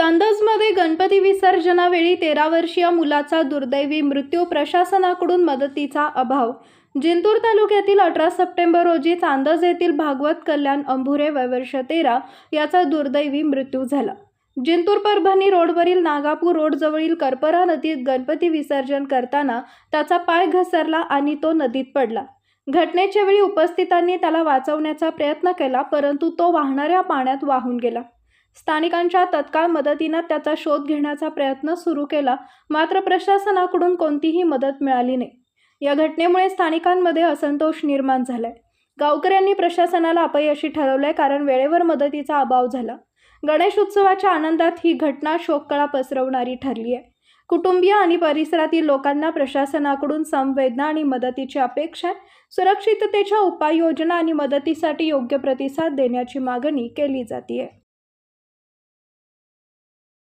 चांदजमध्ये गणपती विसर्जनावेळी तेरा वर्षीय मुलाचा दुर्दैवी मृत्यू प्रशासनाकडून मदतीचा अभाव. जिंतूर तालुक्यातील अठरा सप्टेंबर रोजी चांदज येथील भागवत कल्याण अंभुरे वयवर्ष तेरा याचा दुर्दैवी मृत्यू झाला. जिंतूर परभणी रोडवरील नागापूर रोडजवळील करपरा नदीत गणपती विसर्जन करताना त्याचा पाय घसरला आणि तो नदीत पडला. घटनेच्या वेळी उपस्थितांनी त्याला वाचवण्याचा प्रयत्न केला परंतु तो वाहणाऱ्या पाण्यात वाहून गेला. स्थानिकांच्या तत्काळ मदतीनं त्याचा शोध घेण्याचा प्रयत्न सुरू केला मात्र प्रशासनाकडून कोणतीही मदत मिळाली नाही. या घटनेमुळे स्थानिकांमध्ये असंतोष निर्माण झालाय. गावकऱ्यांनी प्रशासनाला अपयशी ठरवलंय कारण वेळेवर मदतीचा अभाव झाला. गणेश उत्सवाच्या आनंदात ही घटना शोककळा पसरवणारी ठरली आहे कुटुंबीय आणि परिसरातील लोकांना प्रशासनाकडून संवेदना आणि मदतीची अपेक्षा आहे. सुरक्षिततेच्या उपाययोजना आणि मदतीसाठी योग्य प्रतिसाद देण्याची मागणी केली जाते